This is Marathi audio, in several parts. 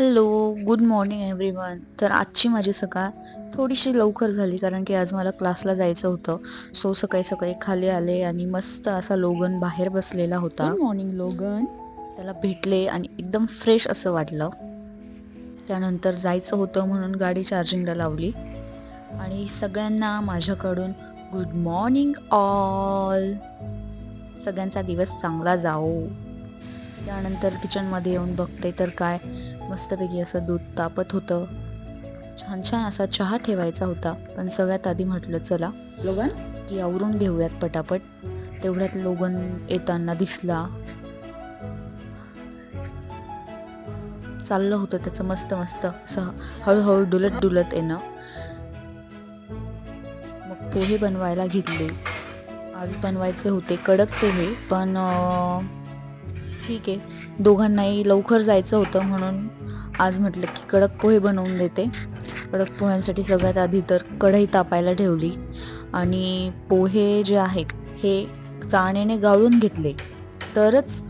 हॅलो गुड मॉर्निंग एव्हरीवन तर आजची माझी सकाळ थोडीशी लवकर झाली कारण की आज मला क्लासला जायचं होतं. सो सकाळी सकाळी खाली आले आणि मस्त असा लोगन बाहेर बसलेला होता. गुड मॉर्निंग लोगन. त्याला भेटले आणि एकदम फ्रेश असं वाटलं. त्यानंतर जायचं होतं म्हणून गाडी चार्जिंगला लावली. आणि सगळ्यांना माझ्याकडून गुड मॉर्निंग ऑल सगळ्यांचा दिवस चांगला जाओ त्यानंतर किचनमध्ये येऊन बघते तर काय मस्तपैकी असं दूध तापत होतं. छान छान असा चहा ठेवायचा होता. पण सगळ्यात आधी म्हटलं चला लोगन? की आवरून घेऊयात पटापट. तेवढ्यात लोगन येताना दिसला. चाललं होतं त्याचं मस्त मस्त असं हळूहळू डुलत डुलत येणं. मग पोहे बनवायला घेतले. आज बनवायचे होते कडक पोहे पण ठीक आहे. दोघांनाही लवकर जायचं होतं म्हणून आज म्हटलं की कडक पोहे बनवून देते. कडक पोह्यांसाठी सगळ्यात आधी तर कढई तापायला ठेवली. आणि पोहे जे आहेत हे चाण्याने गाळून घेतले. तरच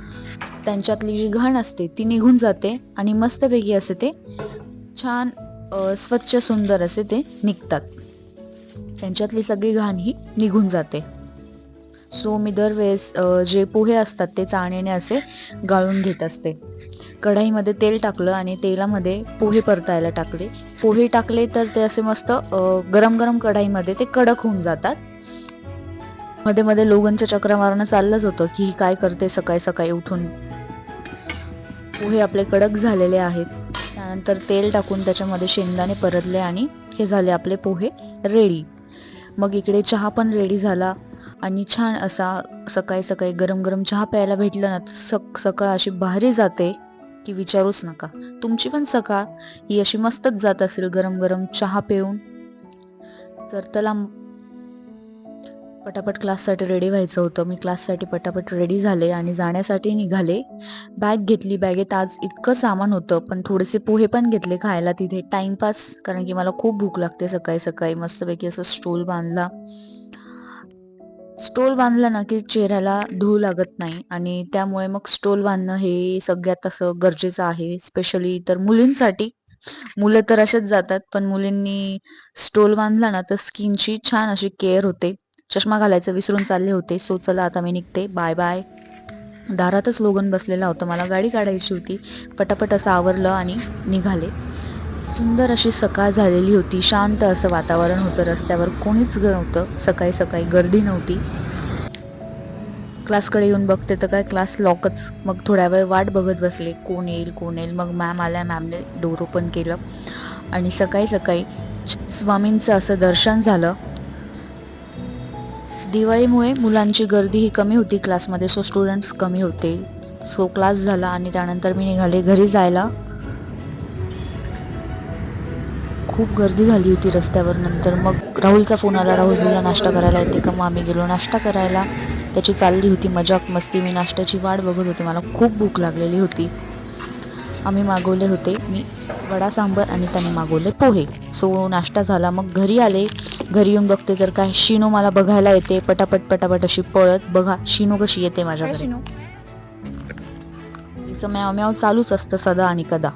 त्यांच्यातली जी घाण असते ती निघून जाते आणि मस्तपैकी असे ते छान स्वच्छ सुंदर असे ते निघतात. त्यांच्यातली सगळी घाण ही निघून जाते. सो मी दरवेळेस जे पोहे असतात ते चाळणीने असे गाळून घेत असते. कढाईमध्ये तेल टाकलं आणि तेलामध्ये पोहे परतायला टाकले. पोहे टाकले तर ते असे मस्त गरम गरम कढाईमध्ये ते कडक होऊन जातात. मध्ये मध्ये लोगनच्या चक्रा मारणं चाललंच होतं की ही काय करते सकाळी सकाळी उठून. पोहे आपले कडक झालेले आहेत. त्यानंतर तेल टाकून त्याच्यामध्ये शेंगदाणे परतले आणि हे झाले आपले पोहे रेडी मग इकडे चहा पण रेडी झाला. आणि छान असा सकाळी सकाळी गरम गरम चहा प्यायला भेटलं ना तर सक सकाळ अशी भारी जाते की विचारूच नका. तुमची पण सकाळ ही अशी मस्तच जात असेल गरम गरम चहा पिऊन. तर त्याला पटापट क्लाससाठी रेडी व्हायचं होतं. मी क्लाससाठी पटापट रेडी झाले आणि जाण्यासाठी निघाले. बॅग घेतली. बॅगेत आज इतकं सामान होतं पण थोडेसे पोहे पण घेतले खायला तिथे. टाइमपास कारण की मला खूप भूक लागते सकाळी सकाळी. मस्तपैकी असं स्टोल बांधला. स्टोल बांधला ना की चेहऱ्याला धूळ लागत नाही आणि त्यामुळे मग स्टोल बांधणं हे सगळ्यात असं गरजेचं आहे स्पेशली तर मुलींसाठी. मुलं तर असेच जातात पण मुलींनी स्टोल बांधला ना तर स्किनची छान अशी केअर होते. चष्मा घालायचं विसरून चालले होते. सो चला आता मी निघते. Bye bye. दारातच लोगन बसलेला होता. मला गाडी काढायची होती. पटापट असं आवरलं आणि निघाले. सुंदर अशी सकाळ झालेली होती. शांत असं वातावरण होतं. रस्त्यावर कोणीच नव्हतं. सकाळी सकाळी गर्दी नव्हती. क्लासकडे येऊन बघते तर काय क्लास लॉकच. मग थोड्या वेळ वाट बघत बसले. कोण येईल कोण येईल? मग मॅम आल्या. मॅमने डोर ओपन केलं. आणि सकाळी सकाळी स्वामींचं असं दर्शन झालं. दिवाळीमुळे मुलांची गर्दी ही कमी होती क्लासमध्ये. सो स्टुडंट्स कमी होते. सो क्लास झाला आणि त्यानंतर मी निघाले घरी जायला. खूप गर्दी झाली होती रस्त्यावर. नंतर मग राहुलचा फोन आला राहुल बोलला नाश्ता करायला येते का? मग आम्ही गेलो नाश्ता करायला. त्याची चालली होती मजाक मस्ती. मी नाश्त्याची वाट बघत होते. मला खूप भूक लागलेली होती. आम्ही मागवले होते. मी वडा सांबर आणि त्याने मागवले पोहे. सो नाश्ता झाला. मग घरी आले. घरी येऊन बघते तर काय शिनो मला बघायला येते. पटापट पटापट अशी पळत बघा शिनो कशी येते माझ्याकडे. तिचं म्याव म्याव चालूच असतं सदा आणि कदा.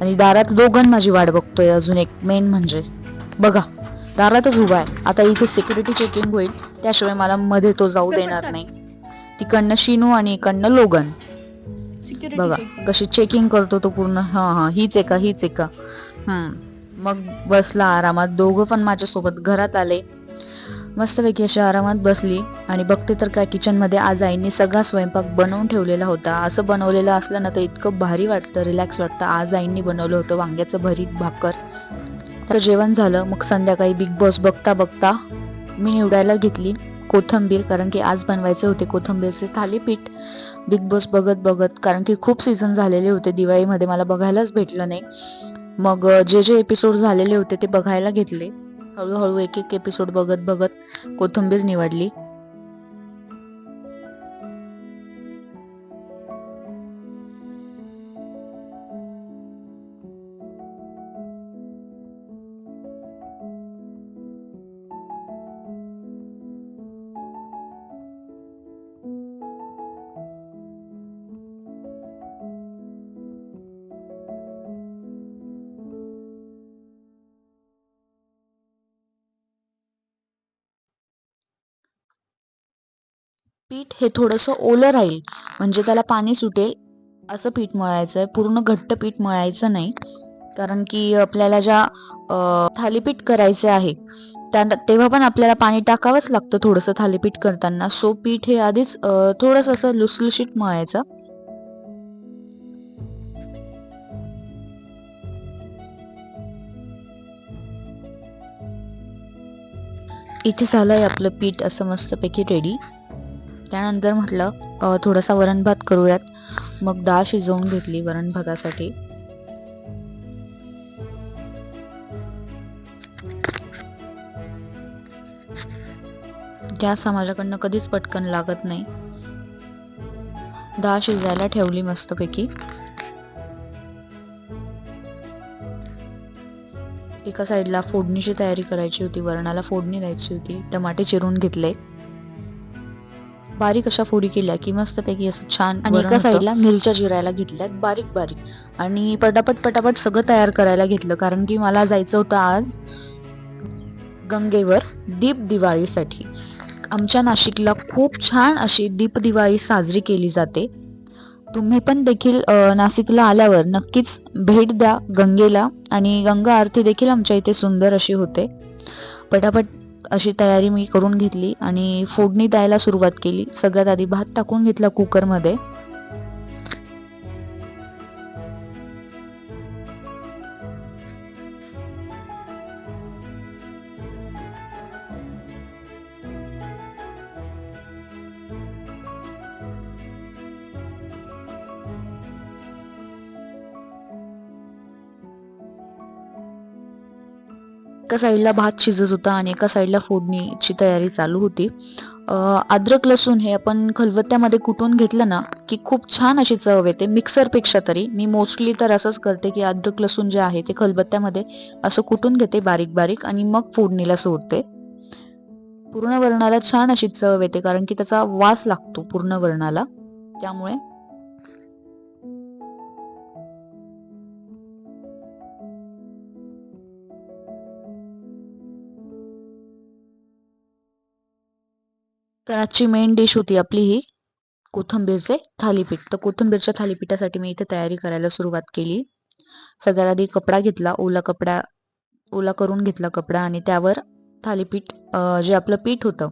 आणि दारात दोघं माझी वाट बघतोय अजून एक. मेन म्हणजे. बघा दारातच उभा आहे. आता इथे सिक्युरिटी चेकिंग होईल. त्याशिवाय मला मध्ये तो जाऊ देणार नाही. तिकडनं शिनू आणि इकडनं लोगन. बघा कशी चेकिंग करतो तो पूर्ण. हा हा हीच आहे का हीच आहे का हम्म. मग बसला आरामात. दोघं पण माझ्यासोबत घरात आले. मस्तपैकी अशी आरामात बसली आणि बघते तर काय किचनमध्ये आज आईने सगळा स्वयंपाक बनवून ठेवलेला होता. असं बनवलेलं असलं ना तर इतकं भारी वाटतं रिलॅक्स वाटतं. आज आईंनी बनवलं होतं वांग्याचं भरीत भाकर. तर जेवण झालं. मग संध्याकाळी बिग बॉस बघता बघता मी निवडायला घेतली कोथंबीर कारण की आज बनवायचे होते कोथंबीरचे थालीपीठ. बिग बॉस बघत बघत कारण की खूप सीझन झालेले होते दिवाळीमध्ये मला बघायलाच भेटलं नाही. मग जे जे एपिसोड झालेले होते ते बघायला घेतले. हळूहळू एक एक एपिसोड बघत बघत कोथंबीर निवडली. पीठ हे थोडंसं ओलं राहील. म्हणजे त्याला पाणी सुटेल असं पीठ मळायचं आहे पूर्ण घट्ट पीठ मळायचं नाही. कारण की आपल्याला ज्या थालीपीठ करायचे आहे त्या तेव्हा पण आपल्याला पाणी टाकावंच लागतं थोडंसं थालीपीठ करताना. सो पीठ हे आधीच थोडंसं असं लुसलुशीत मळायचं. इथे झालंय आपलं पीठ असं मस्तपैकी रेडी त्यानंतर म्हटलं थोडासा वरण भात करूयात. मग डाळ शिजवून घेतली वरण भातासाठी. गॅस हा माझ्याकडनं कधीच पटकन लागत नाही. डाळ शिजायला ठेवली मस्तपैकी. एका साईडला फोडणीची तयारी करायची होती वरणाला फोडणी द्यायची होती टमाटे चिरून घेतले. बारीक अशा फोडी केल्या की मस्तपैकी असं छान आणि एका साईडला मिरच्या चिरायला घेतल्यात बारीक बारीक. आणि पटापट पटापट सगळं तयार करायला घेतलं कारण की मला जायचं होतं आज गंगेवर दीप दिवाळीसाठी. आमच्या नाशिकला खूप छान अशी दीप दिवाळी साजरी केली जाते. तुम्ही पण देखील नाशिकला आल्यावर नक्कीच भेट द्या गंगेला. आणि गंगा आरती देखील आमच्या इथे सुंदर अशी होते. पटापट अशी तयारी मी करून घेतली आणि फोडणी द्यायला सुरुवात केली. सगळ्यात आधी भात टाकून घेतला कुकरमध्ये एका साईडला भात शिजत होता आणि एका साईडला फोडणीची तयारी चालू होती. अद्रक लसूण हे आपण खलबत्त्यामध्ये कुटून घेतलं ना की खूप छान अशी चव येते मिक्सरपेक्षा तरी. मी मोस्टली तर असंच करते की अद्रक लसूण जे आहे ते खलबत्त्यामध्ये असं कुटून घेते बारीक बारीक आणि मग फोडणीला सोडते. पूर्ण वरणाला छान अशी चव येते कारण की त्याचा वास लागतो पूर्ण वरणाला. त्यामुळे तर आजची मेन डिश होती आपली ही कोथिंबीरचे थालीपीठ. तर कोथिंबीरच्या थालीपीठासाठी मी इथे तयारी करायला सुरुवात केली. सगळ्यात आधी कपडा घेतला ओला कपडा ओला करून घेतला कपडा आणि त्यावर थालीपीठ जे आपलं पीठ होतं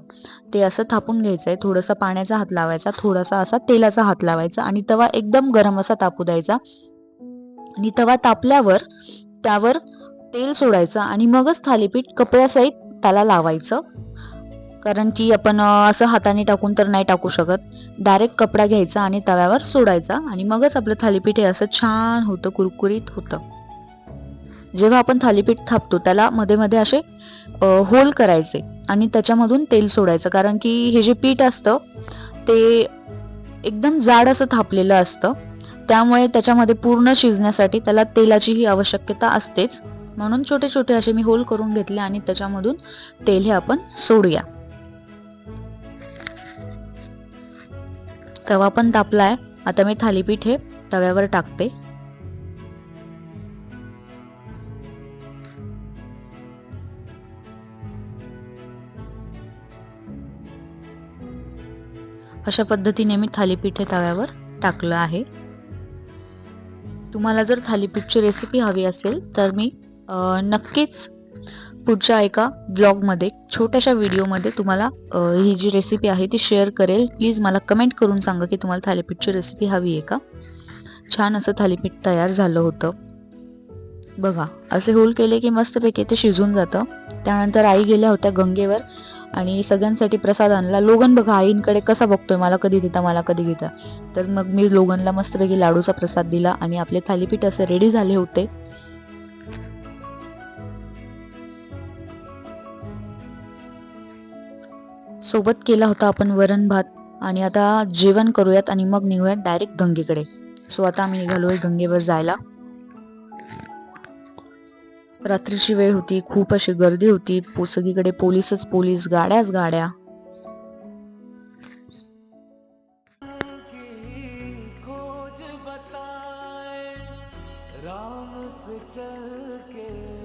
ते असं थापून घ्यायचं आहे थोडासा पाण्याचा हात लावायचा थोडासा असा तेलाचा हात लावायचा आणि तवा एकदम गरम असा तापू द्यायचा. आणि तवा तापल्यावर त्यावर तेल सोडायचं आणि मगच थालीपीठ कपड्यासहित त्याला लावायचं. कारण की आपण असं हाताने टाकून तर नाही टाकू शकत. डायरेक्ट कपडा घ्यायचा आणि तव्यावर सोडायचा आणि मगच आपलं थालीपीठ हे असं छान होतं कुरकुरीत होतं. जेव्हा आपण थालीपीठ थापतो त्याला मध्ये मध्ये असे होल करायचे आणि त्याच्यामधून तेल सोडायचं. कारण की हे जे पीठ असतं ते एकदम जाड असं थापलेलं असतं. त्यामुळे त्याच्यामध्ये पूर्ण शिजण्यासाठी त्याला तेलाचीही आवश्यकता असतेच. म्हणून छोटे छोटे असे मी होल करून घेतले आणि त्याच्यामधून तेल हे आपण सोडूया. तवा पण तापलाय. आता मी थालीपीठ हे तव्यावर टाकते. अशा पद्धतीने मी थालीपीठ हे तव्यावर टाकलं आहे. तुम्हाला जर थालीपीठची रेसिपी हवी असेल तर मी नक्कीच पुढच्या एका ब्लॉगमध्ये छोट्याशा व्हिडिओमध्ये तुम्हाला ही जी रेसिपी आहे ती शेअर करेल. प्लीज मला कमेंट करून सांगा की तुम्हाला थालीपीठची रेसिपी हवी आहे का? छान असं थालीपीठ तयार झालं होतं. बघा असे होल केले की मस्तपैकी ते शिजून जातं. त्यानंतर आई गेल्या होत्या गंगेवर आणि सगळ्यांसाठी प्रसाद आणला. लोगन बघा आईंकडे कसा बघतोय? मला कधी देता मला कधी घेता? तर मग मी लोगनला मस्तपैकी लाडूचा प्रसाद दिला आणि आपले थालीपीठ असे रेडी झाले होते. सोबत केला होता आपण वरण भात. आणि आता जेवण करूयात आणि मग निघूयात डायरेक्ट गंगेकडे. सो आता आम्ही आहे गंगेवर जायला. रात्रीची वेळ होती खूप अशी गर्दी होती. सगळीकडे पोलीसच पोलीस गाड्याच गाड्या. राम से चल के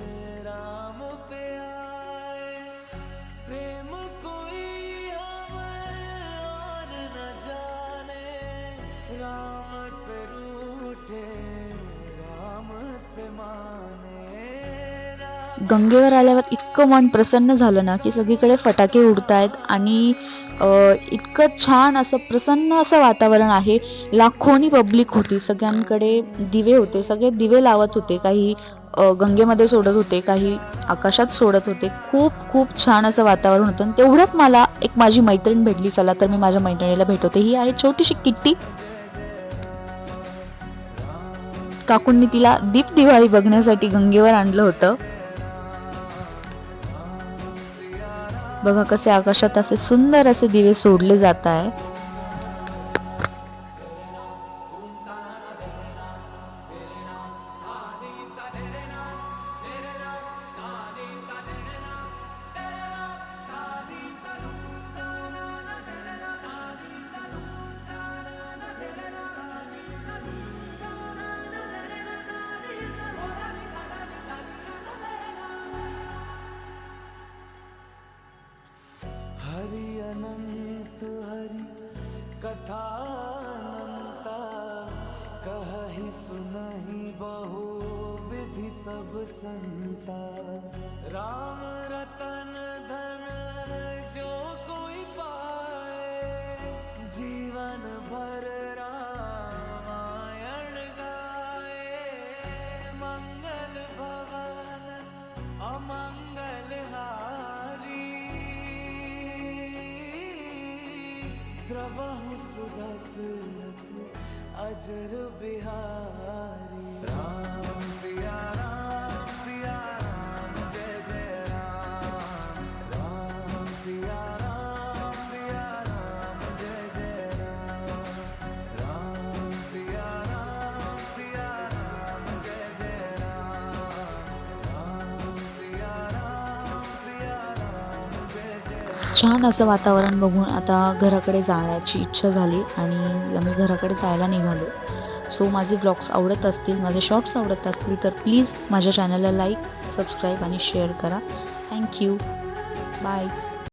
गंगेवर आल्यावर इतकं मन प्रसन्न झालं ना की सगळीकडे फटाके उडतायत आणि इतकं छान असं प्रसन्न असं वातावरण आहे. लाखोनी पब्लिक होती. सगळ्यांकडे दिवे होते. सगळे दिवे लावत होते. काही गंगेमध्ये सोडत होते. काही आकाशात सोडत होते. खूप खूप छान असं वातावरण होतं. आणि तेवढ्यात मला एक माझी मैत्रीण भेटली. चला तर मी माझ्या मैत्रिणीला भेटवते. ही आहे छोटीशी किट्टी. काकूंनी तिला दीप दिवाळी बघण्यासाठी गंगेवर आणलं होतं. बघा कसे आकाशात असे सुंदर असे दिवे सोडले जात आहे सुनहि बहु विधि सब संता। राम रतन धन जो कोई पाए, जीवन भर रामायण गाए। मंगल भवन अमंगल हारी। द्रवहु सुदसरथ अजर बिहारी। राम सिया राम सिया राम जय जय राम। राम सिया छान असं वातावरण बघून आता घराकडे जाण्याची इच्छा झाली आणि आम्ही घराकडे जायला निघालो. सो माझे ब्लॉग्स आवडत असतील माझे शॉर्ट्स आवडत असतील तर प्लीज माझ्या चॅनलला लाईक सबस्क्राईब आणि शेअर करा. Thank you bye